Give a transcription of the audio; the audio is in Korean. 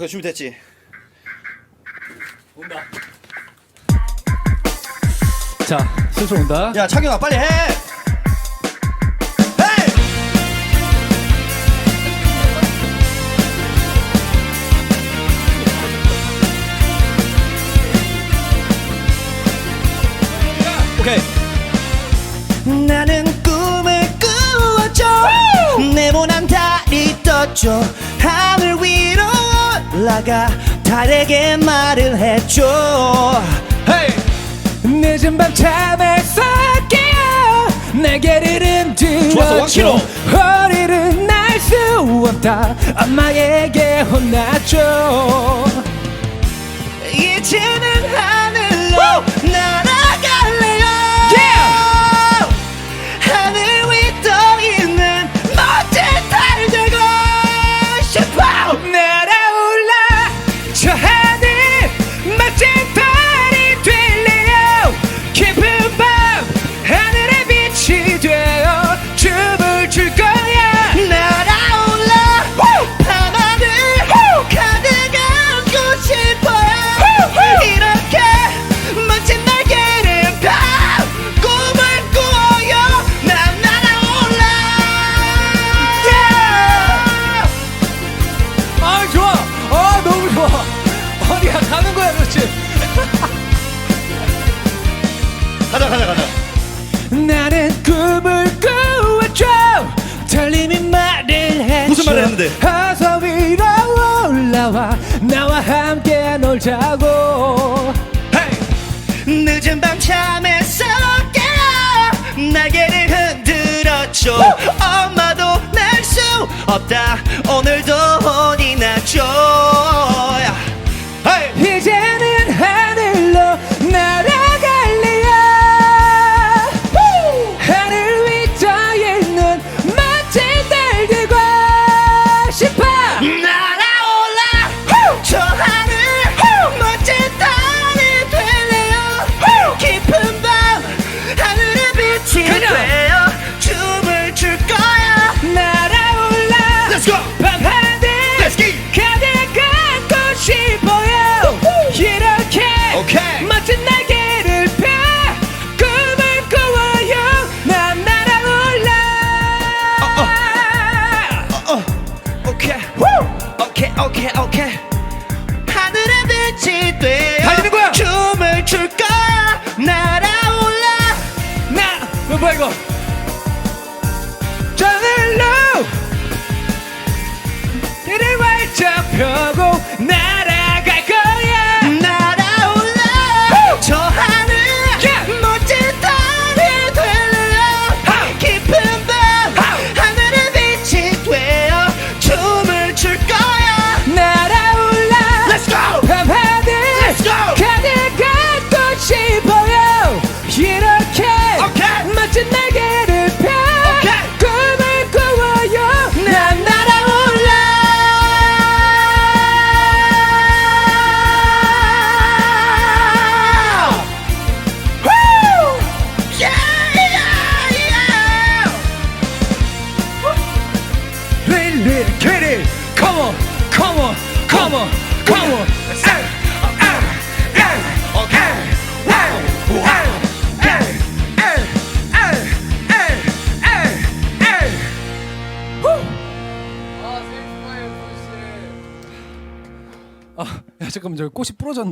그 준비됐지? 온다. 자, 슬슬 온다. 야 차경아 빨리 해. 헤이! 나는 꿈을 꾸었죠 네모난 달이 떴죠 하늘 위 올라가 달에게 말을 해줘. Hey! 늦은 밤 잠에 섞여 날개를 흔들어줘. 허리를 날 수 없다. 엄마에게 혼나줘. 가자 가자 가자. 나는 꿈을 꾸었죠. 달님이 말을 했죠. 무슨 말을 했는데? 어서 위로 올라와. 나와 함께 놀자고. 늦은 밤 잠에 서럽게 날개를 흔들었죠. 엄마도 날 수 없다. 붙잡혀고 날 it. Come on, come on, come on, come on. 아, 야, 잠깐만, 저 꽃이 부러졌네.